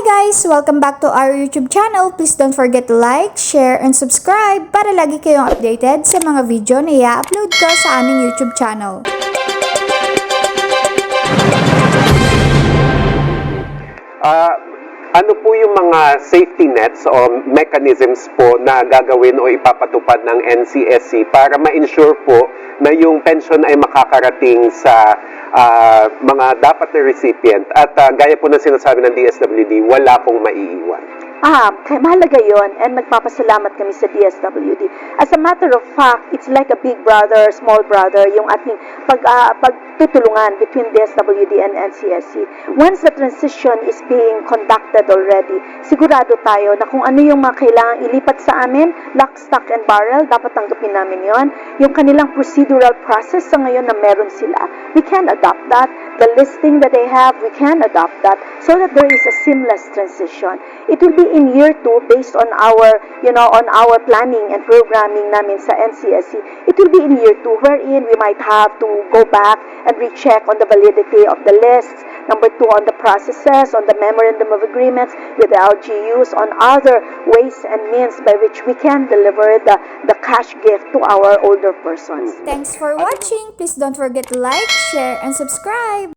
guys! Welcome back to our YouTube channel. Please don't forget to like, share, and subscribe para lagi kayong updated sa mga video na i-upload ko sa aming YouTube channel. Ah, ano po yung mga safety nets o mechanisms po na gagawin o ipapatupad ng NCSC para ma-ensure po na yung pension ay makakarating sa ah, mga dapat na recipient at ah, gaya po ng sinasabi ng DSWD, wala pong maiiwan. Ah, mahalaga yon and nagpapasalamat kami sa DSWD. As a matter of fact, it's like a big brother, small brother, yung ating pag, ah, pagtutulungan between DSWD and NCSC. Once the transition is being conducted already, sigurado tayo na kung ano yung mga kailangang ilipat sa amin, lock, stock, and barrel, dapat tanggapin namin yon. Yung kanilang procedural process sa ngayon na meron sila, we can adopt that. The listing that they have, we can adopt that so that there is a seamless transition. It will be in year two based on our, you know, on our planning and programming namin sa NCSC. It will be in year two wherein we might have to go back and recheck on the validity of the lists. Number two, on the processes, on the memorandum of agreements with the LGUs, on other ways and means by which we can deliver the, the cash gift to our older persons. Thanks for watching! Please don't forget to like, share, and subscribe!